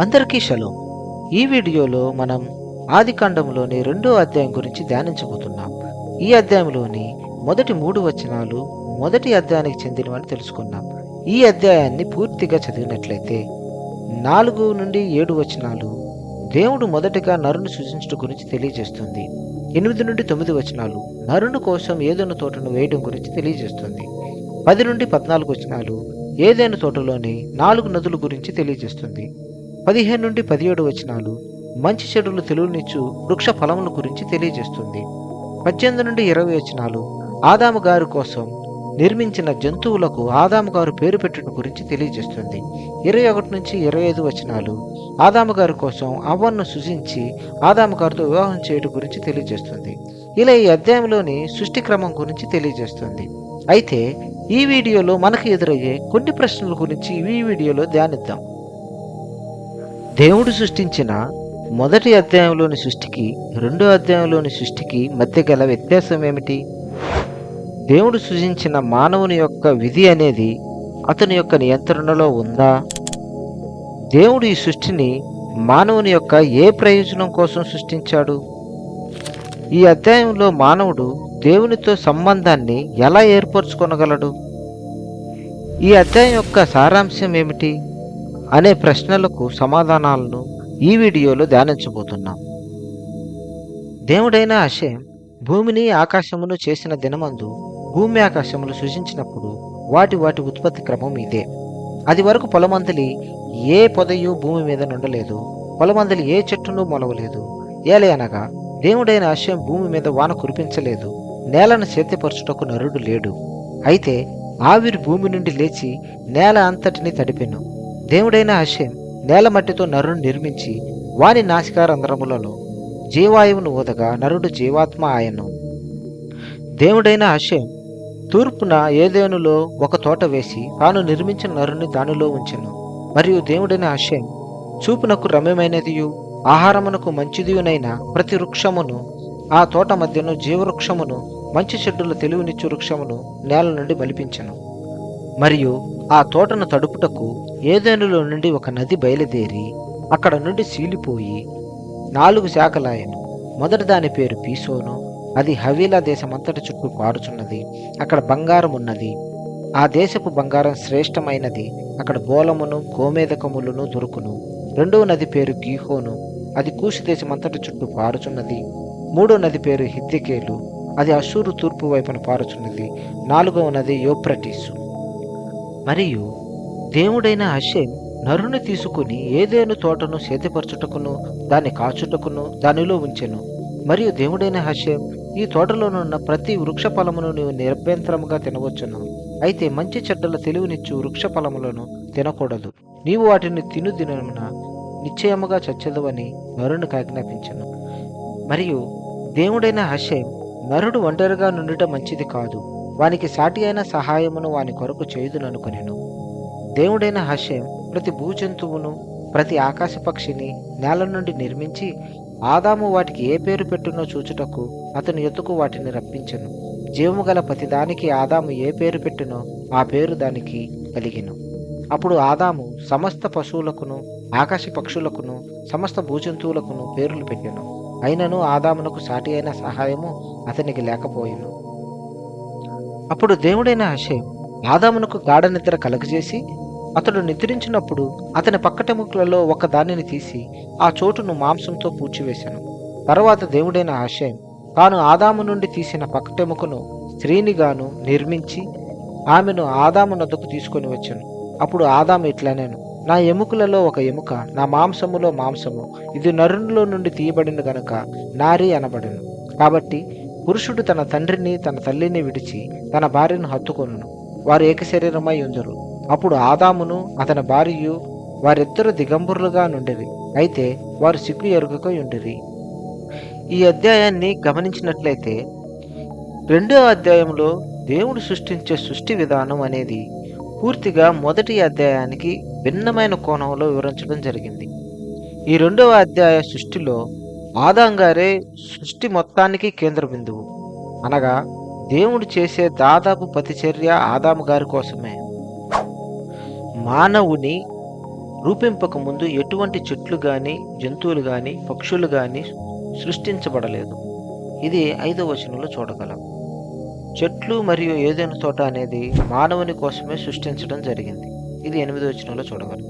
అందరికీ షలో. ఈ వీడియోలో మనం ఆదికాండంలోని రెండో అధ్యాయం గురించి ధ్యానించబోతున్నాం. ఈ అధ్యాయంలోని మొదటి మూడు వచనాలు మొదటి అధ్యాయానికి చెందినవని తెలుసుకున్నాం. ఈ అధ్యాయాన్ని పూర్తిగా చదివినట్లయితే నాలుగు నుండి ఏడు వచనాలు దేవుడు మొదటగా నరుని సూచించడం గురించి తెలియజేస్తుంది. ఎనిమిది నుండి తొమ్మిది వచనాలు నరుని కోసం ఏదైనా తోటను వేయడం గురించి తెలియజేస్తుంది. పది నుండి పద్నాలుగు వచనాలు ఏదైనా తోటలోని నాలుగు నదుల గురించి తెలియజేస్తుంది. పదిహేను నుండి పదిహేడు వచనాలు మంచి చెడులు తెలుగునిచ్చు వృక్ష ఫలముల గురించి తెలియజేస్తుంది. పద్దెనిమిది నుండి ఇరవై వచనాలు ఆదాము గారి కోసం నిర్మించిన జంతువులకు ఆదాము గారు పేరు పెట్టడం గురించి తెలియజేస్తుంది. ఇరవై ఒకటి నుంచి ఇరవై ఐదు వచనాలు ఆదాము గారి కోసం అవ్వను సృజించి ఆదాము గారితో వివాహం చేయడం గురించి తెలియజేస్తుంది. ఇలా ఈ అధ్యాయంలోని సృష్టి క్రమం గురించి తెలియజేస్తుంది. అయితే ఈ వీడియోలో మనకు ఎదురయ్యే కొన్ని ప్రశ్నల గురించి ఈ వీడియోలో ధ్యానిద్దాం. దేవుడు సృష్టించిన మొదటి అధ్యాయంలోని సృష్టికి రెండో అధ్యాయంలోని సృష్టికి మధ్య గల వ్యత్యాసం ఏమిటి? దేవుడు సృజించిన మానవుని యొక్క విధి అనేది అతని యొక్క నియంత్రణలో ఉందా? దేవుడు ఈ సృష్టిని మానవుని యొక్క ఏ ప్రయోజనం కోసం సృష్టించాడు? ఈ అధ్యాయంలో మానవుడు దేవునితో సంబంధాన్ని ఎలా ఏర్పరచుకొనగలడు? ఈ అధ్యాయం యొక్క సారాంశం ఏమిటి? అనే ప్రశ్నలకు సమాధానాలను ఈ వీడియోలో ధ్యానించబోతున్నాం. దేవుడైన అషే భూమిని ఆకాశమును చేసిన దినమందు భూమి ఆకాశములు సృజించినప్పుడు వాటి వాటి ఉత్పత్తి క్రమం ఇదే. అది వరకు పొలమందలి ఏ పొదయు భూమి మీద నుండలేదు పొలమందలి ఏ చెట్టును మొలవలేదు. ఏలే అనగా దేవుడైన ఆశయం భూమి మీద వాన కురిపించలేదు నేలను సేద్యపరచుటకు నరుడు లేడు. అయితే ఆవిరి భూమి నుండి లేచి నేల అంతటిని తడిపెను. దేవుడైన హషేం నేల మట్టితో నరుని నిర్మించి వాని నాసికారంధ్రములలో జీవాయువును ఊదగా నరుడు జీవాత్మ ఆయను దేవుడైన హషేం తూర్పున ఏదేనులో ఒక తోట వేసి తాను నిర్మించిన నరుని దానిలో ఉంచెను. మరియు దేవుడైన హషేం చూపునకు రమ్యమైనదియు ఆహారమునకు మంచిదియునైన ప్రతి వృక్షమును ఆ తోట మధ్యను జీవవృక్షమును మంచి చెడ్డుల తెలివినిచ్చు వృక్షమును నేల నుండి మలిపించెను. మరియు ఆ తోటను తడుపుటకు ఏదేనులో నుండి ఒక నది బయలుదేరి అక్కడ నుండి సీలిపోయి నాలుగు శాఖలాయను. మొదటి దాని పేరు పీసోను. అది హవీలా దేశమంతటి చుట్టూ పారుచున్నది. అక్కడ బంగారం ఉన్నది. ఆ దేశపు బంగారం శ్రేష్టమైనది. అక్కడ బోలమును గోమేదకములను దొరుకును. రెండవ నది పేరు గీహోను. అది కూషి దేశమంతటి చుట్టూ పారుచున్నది. మూడో నది పేరు హిద్దికేలు అది అసూరు తూర్పు వైపున పారుచున్నది. నాలుగవ నది యోప్రటీసు మరియు దేవుడైన హషేం నరుని తీసుకుని ఏదేను తోటను సేద్యపరచుటకును దాన్ని కాచుటకును దానిలో ఉంచెను. మరియు దేవుడైన హషేం ఈ తోటలోనున్న ప్రతి వృక్ష ఫలమును నీవు నిరభ్యంతరముగా తినవచ్చును. అయితే మంచి చెడ్డల తెలివినిచ్చు వృక్ష ఫలములను తినకూడదు. నీవు వాటిని తిను దినమున నిశ్చయముగా చచ్చదవని నరునికి ఆజ్ఞాపించను. మరియు దేవుడైన హషేం నరుడు ఒంటరిగా నుండుట మంచిది కాదు. వానికి సాటి అయిన సహాయమును వాని కొరకు చేయుదుననుకొనెను. దేవుడైన హషేం ప్రతి భూజంతువును ప్రతి ఆకాశ పక్షిని నేల నుండి నిర్మించి ఆదాము వాటికి ఏ పేరు పెట్టునో చూచుటకు అతని ఎత్తుకు వాటిని రప్పించెను. జీవము గల ప్రతిదానికి ఆదాము ఏ పేరు పెట్టునో ఆ పేరు దానికి కలిగిను. అప్పుడు ఆదాము సమస్త పశువులకును ఆకాశ పక్షులకును సమస్త భూజంతువులకును పేర్లు పెట్టెను. అయినను ఆదామునకు సాటి అయిన సహాయము అతనికి లేకపోయిను. అప్పుడు దేవుడైన హషేం ఆదామునకు గాఢ నిద్ర కలగజేసి అతడు నిద్రించినప్పుడు అతని పక్కటెముకలలో ఒక దానిని తీసి ఆ చోటును మాంసంతో పూడ్చివేశాను. తర్వాత దేవుడైన ఆశయం తాను ఆదాము నుండి తీసిన పక్కటెముకను స్త్రీనిగాను నిర్మించి ఆమెను ఆదాము నద్దకు తీసుకొని వచ్చాను. అప్పుడు ఆదాము ఇట్లనేను నా ఎముకలలో ఒక ఎముక నా మాంసములో మాంసము ఇది నరునిలో నుండి తీయబడిన గనుక నారి అనబడను. కాబట్టి పురుషుడు తన తండ్రిని తన తల్లిని విడిచి తన భార్యను హత్తుకొనును. వారు ఏకశరీరమై ఉందరు. అప్పుడు ఆదామును అతని భార్యయు వారిద్దరు దిగంబరులుగా నుండిరి. అయితే వారు సిగ్గు ఎరుగుకై ఉండిరి ఈ అధ్యాయాన్ని గమనించినట్లయితే రెండో అధ్యాయంలో దేవుడు సృష్టించే సృష్టి విధానం అనేది పూర్తిగా మొదటి అధ్యాయానికి భిన్నమైన కోణంలో వివరించడం జరిగింది. ఈ రెండవ అధ్యాయ సృష్టిలో ఆదాం గారే సృష్టి మొత్తానికి కేంద్ర బిందువు. అనగా దేవుడు చేసే దాదాపు ప్రతిచర్య ఆదాము గారి కోసమే. మానవుని రూపింపక ముందు ఎటువంటి చెట్లు కానీ జంతువులు కానీ పక్షులు కానీ సృష్టించబడలేదు. ఇది ఐదో వచనంలో చూడగలం. చెట్లు మరియు ఏదైనా తోట అనేది మానవుని కోసమే సృష్టించడం జరిగింది. ఇది ఎనిమిదో వచనంలో చూడగలం.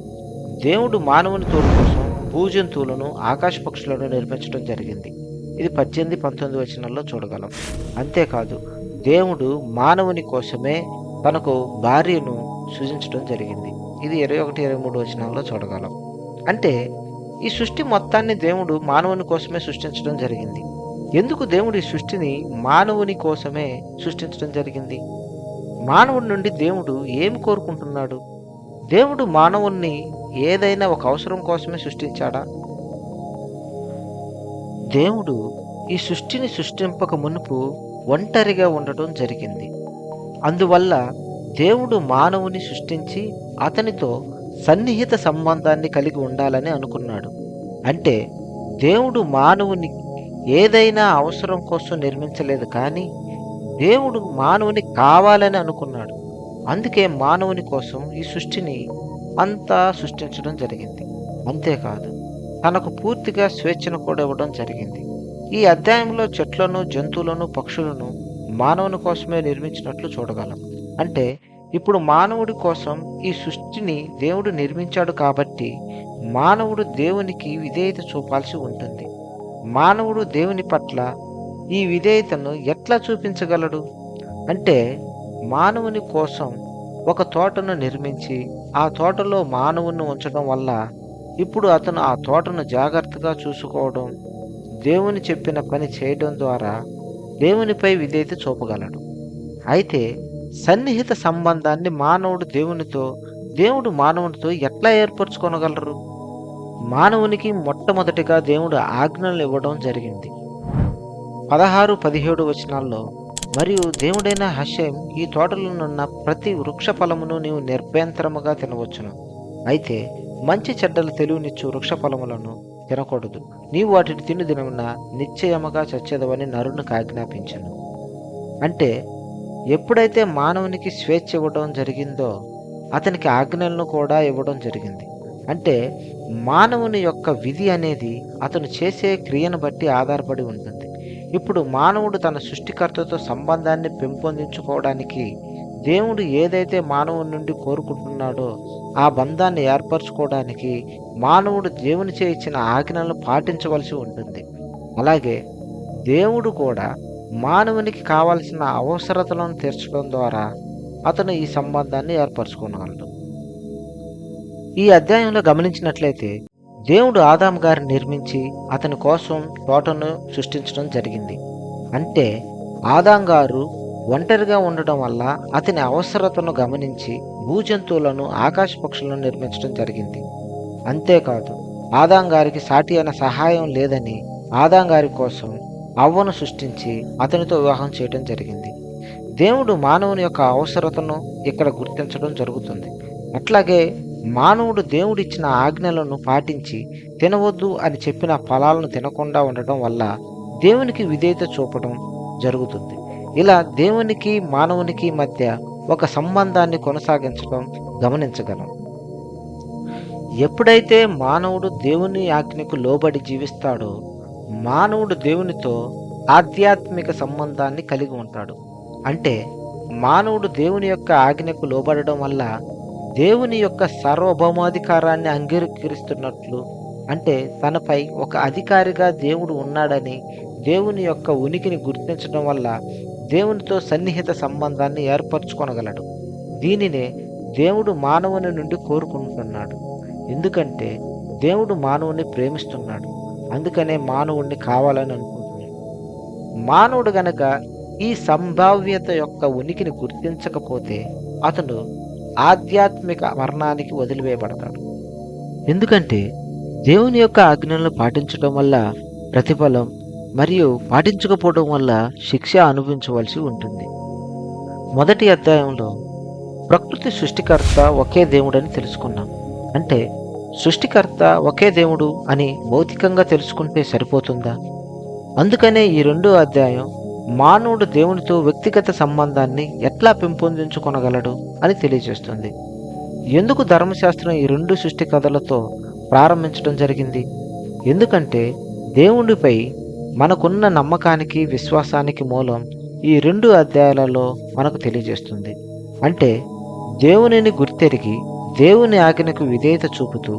దేవుడు మానవుని తోడు కోసం భూజంతువులను ఆకాశ పక్షులను నిర్మించడం జరిగింది. ఇది పద్దెనిమిది పంతొమ్మిది వచనాల్లో చూడగలం. అంతేకాదు దేవుడు మానవుని కోసమే తనకు భార్యను సృజించడం జరిగింది. ఇది ఇరవై ఒకటి ఇరవై మూడు వచనాల్లో చూడగలం. అంటే ఈ సృష్టి మొత్తాన్ని దేవుడు మానవుని కోసమే సృష్టించడం జరిగింది. ఎందుకు దేవుడు ఈ సృష్టిని మానవుని కోసమే సృష్టించడం జరిగింది? మానవుడి నుండి దేవుడు ఏమి కోరుకుంటున్నాడు? దేవుడు మానవుణ్ణి ఏదైనా ఒక అవసరం కోసమే సృష్టించాడా? దేవుడు ఈ సృష్టిని సృష్టింపక మునుపు ఒంటరిగా ఉండటం జరిగింది. అందువల్ల దేవుడు మానవుని సృష్టించి అతనితో సన్నిహిత సంబంధాన్ని కలిగి ఉండాలని అనుకున్నాడు. అంటే దేవుడు మానవుని ఏదైనా అవసరం కోసం నిర్మించలేదు కానీ దేవుడు మానవుని కావాలని అనుకున్నాడు. అందుకే మానవుని కోసం ఈ సృష్టిని అంతా సృష్టించడం జరిగింది. అంతేకాదు తనకు పూర్తిగా స్వేచ్ఛను కూడా ఇవ్వడం జరిగింది. ఈ అధ్యాయంలో చెట్లను జంతువులను పక్షులను మానవుని కోసమే నిర్మించినట్లు చూడగలం. అంటే ఇప్పుడు మానవుడి కోసం ఈ సృష్టిని దేవుడు నిర్మించాడు కాబట్టి మానవుడు దేవునికి విధేయత చూపాల్సి ఉంటుంది. మానవుడు దేవుని పట్ల ఈ విధేయతను ఎట్లా చూపించగలడు? అంటే మానవుని కోసం ఒక తోటను నిర్మించి ఆ తోటలో మానవుని ఉంచడం వల్ల ఇప్పుడు అతను ఆ తోటను జాగ్రత్తగా చూసుకోవడం దేవుని చెప్పిన పని చేయడం ద్వారా దేవునిపై విధేయత చూపగలడు. అయితే సన్నిహిత సంబంధాన్ని మానవుడు దేవునితో దేవుడు మానవునితో ఎట్లా ఏర్పరచుకోనగలరు? మానవునికి మొట్టమొదటిగా దేవుడు ఆజ్ఞలు ఇవ్వడం జరిగింది. పదహారు పదిహేడు వచనాల్లో మరియు దేవుడైన హషేం ఈ తోటలోనున్న ప్రతి వృక్ష ఫలమును నీవు నిర్భయంతరముగా తినవచ్చును. అయితే మంచి చెడ్డలు తెలివినిచ్చు వృక్ష ఫలములను తినకూడదు. నీవు వాటిని తిని దినమున నిశ్చయముగా చచ్చేదవని నరునికి ఆజ్ఞాపించను. అంటే ఎప్పుడైతే మానవునికి స్వేచ్ఛ ఇవ్వడం జరిగిందో అతనికి ఆజ్ఞలను కూడా ఇవ్వడం జరిగింది. అంటే మానవుని యొక్క విధి అనేది అతను చేసే క్రియను బట్టి ఆధారపడి ఉంటుంది. ఇప్పుడు మానవుడు తన సృష్టికర్తతో సంబంధాన్ని పెంపొందించుకోవడానికి దేవుడు ఏదైతే మానవుని నుండి కోరుకుంటున్నాడో ఆ బంధాన్ని ఏర్పరచుకోవడానికి మానవుడు దేవునిచే ఇచ్చిన ఆజ్ఞలను పాటించవలసి ఉంటుంది. అలాగే దేవుడు కూడా మానవునికి కావలసిన అవసరతలను తీర్చడం ద్వారా అతను ఈ సంబంధాన్ని ఏర్పరచుకున్నాడు. ఈ అధ్యాయంలో గమనించినట్లయితే దేవుడు ఆదాం గారిని నిర్మించి అతని కోసం తోటను సృష్టించడం జరిగింది. అంటే ఆదాం గారు ఒంటరిగా ఉండడం వల్ల అతని అవసరతను గమనించి భూజంతువులను ఆకాశ పక్షులను నిర్మించడం జరిగింది. అంతేకాదు ఆదాం గారికి సాటి అయిన సహాయం లేదని ఆదాం గారి కోసం అవ్వను సృష్టించి అతనితో వివాహం చేయడం జరిగింది. దేవుడు మానవుని యొక్క అవసరతను ఇక్కడ గుర్తించడం జరుగుతుంది. అట్లాగే మానవుడు దేవుడిచ్చిన ఆజ్ఞలను పాటించి తినవద్దు అని చెప్పిన ఫలాలను తినకుండా ఉండటం వల్ల దేవునికి విధేయత చూపడం జరుగుతుంది. ఇలా దేవునికి మానవునికి మధ్య ఒక సంబంధాన్ని కొనసాగించడం గమనించగలం. ఎప్పుడైతే మానవుడు దేవుని ఆజ్ఞకు లోబడి జీవిస్తాడో మానవుడు దేవునితో ఆధ్యాత్మిక సంబంధాన్ని కలిగి ఉంటాడు. అంటే మానవుడు దేవుని యొక్క ఆజ్ఞకు లోబడడం వల్ల దేవుని యొక్క సార్వభౌమాధికారాన్ని అంగీకరిస్తున్నట్లు అంటే తనపై ఒక అధికారిగా దేవుడు ఉన్నాడని దేవుని యొక్క ఉనికిని గుర్తించడం వల్ల దేవునితో సన్నిహిత సంబంధాన్ని ఏర్పరచుకొనగలడు. దీనినే దేవుడు మానవుని నుండి కోరుకుంటున్నాడు. ఎందుకంటే దేవుడు మానవుని ప్రేమిస్తున్నాడు. అందుకనే మానవుణ్ణి కావాలని అనుకుంటున్నాడు. మానవుడు గనక ఈ సంభావ్యత యొక్క ఉనికిని గుర్తించకపోతే అతను ఆధ్యాత్మిక మరణానికి వదిలివేయబడతాడు. ఎందుకంటే దేవుని యొక్క ఆజ్ఞలను పాటించడం వల్ల ప్రతిఫలం మరియు పాటించకపోవడం వల్ల శిక్ష అనుభవించవలసి ఉంటుంది. మొదటి అధ్యాయంలో ప్రకృతి సృష్టికర్త ఒకే దేవుడని తెలుసుకున్నాం. అంటే సృష్టికర్త ఒకే దేవుడు అని భౌతికంగా తెలుసుకుంటే సరిపోతుందా? అందుకనే ఈ రెండో అధ్యాయం మానవుడు దేవునితో వ్యక్తిగత సంబంధాన్ని ఎట్లా పెంపొందించుకొనగలడు అని తెలియజేస్తుంది. ఎందుకు ధర్మశాస్త్రం ఈ రెండు సృష్టి కథలతో ప్రారంభించడం జరిగింది? ఎందుకంటే దేవుడిపై మనకున్న నమ్మకానికి విశ్వాసానికి మూలం ఈ రెండు అధ్యాయాలలో మనకు తెలియజేస్తుంది. అంటే దేవునిని గుర్తెరిగి దేవుని ఆజ్ఞకు విధేయత చూపుతూ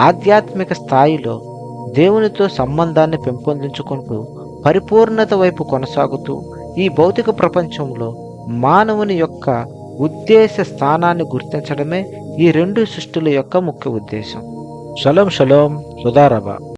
ఆధ్యాత్మిక స్థాయిలో దేవునితో సంబంధాన్ని పెంపొందించుకుంటూ పరిపూర్ణత వైపు కొనసాగుతూ ఈ భౌతిక ప్రపంచంలో మానవుని యొక్క ఉద్దేశ స్థానాన్ని గుర్తించడమే ఈ రెండు సృష్టిల యొక్క ముఖ్య ఉద్దేశం. Shalom shalom సుధారభ